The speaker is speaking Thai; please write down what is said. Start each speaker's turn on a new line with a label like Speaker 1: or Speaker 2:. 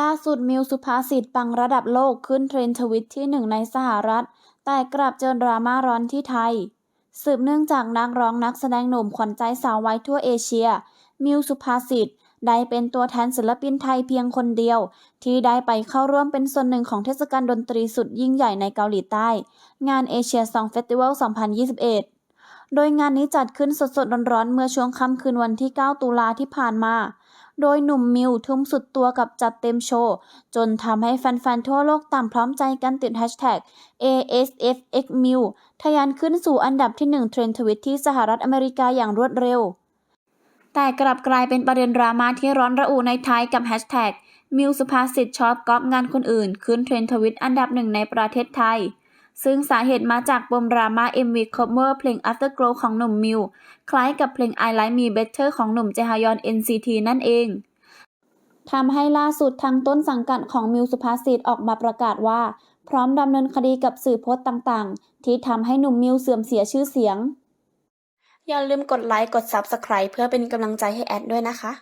Speaker 1: ล่าสุดมิวสุภาษิตปังระดับโลกขึ้นเทรนด์ทวิตที่หนึ่งในสหรัฐ แต่กลับเจอดราม่าร้อนที่ไทย สืบเนื่องจากนักร้องนักแสดงหนุ่มขวัญใจสาววัยทั่วเอเชีย มิวสุภาษิตได้เป็นตัวแทนศิลปินไทยเพียงคนเดียว ที่ได้ไปเข้าร่วมเป็นส่วนหนึ่งของเทศกาลดนตรีสุดยิ่งใหญ่ในเกาหลีใต้ งานเอเชียซองเฟสติวัล 2021 โดยงานนี้จัดขึ้นสดๆร้อนๆเมื่อช่วงค่ำคืนวันที่ 9 ตุลาที่ผ่านมา โดยหนุ่มมิวทุ่มสุดตัวกับจัดเต็มโชว์ จนทำให้แฟนๆ ทั่วโลกต่างพร้อมใจกันติดแฮชแท็ก ASFXMiu ทะยานขึ้นสู่อันดับที่ 1 เทรนด์ทวิตที่สหรัฐอเมริกาอย่างรวดเร็ว แต่กลับกลายเป็นประเด็นดราม่าที่ร้อนระอุในไทยกับแฮชแท็กมิวสุภาษิตชอบก๊อปงานคนอื่น ขึ้นเทรนด์ทวิตอันดับหนึ่งในประเทศไทย ซึ่งสาเหตุมาจากปมดราม่า MV cover เพลง Afterglow ของหนุ่มมิว คล้ายกับเพลง I Like Me Better ของหนุ่มเจฮยอน NCT นั่นเองทำให้ล่าสุดทางต้นสังกัดของมิวสุภาษิตออกมาประกาศว่า พร้อมดำเนินคดีกับสื่อโพสต์ต่างๆ ที่ทำให้หนุ่มมิวเสื่อมเสียชื่อเสียง อย่าลืมกดไลค์กด Subscribe เพื่อเป็นกำลังใจให้แอดด้วยนะคะ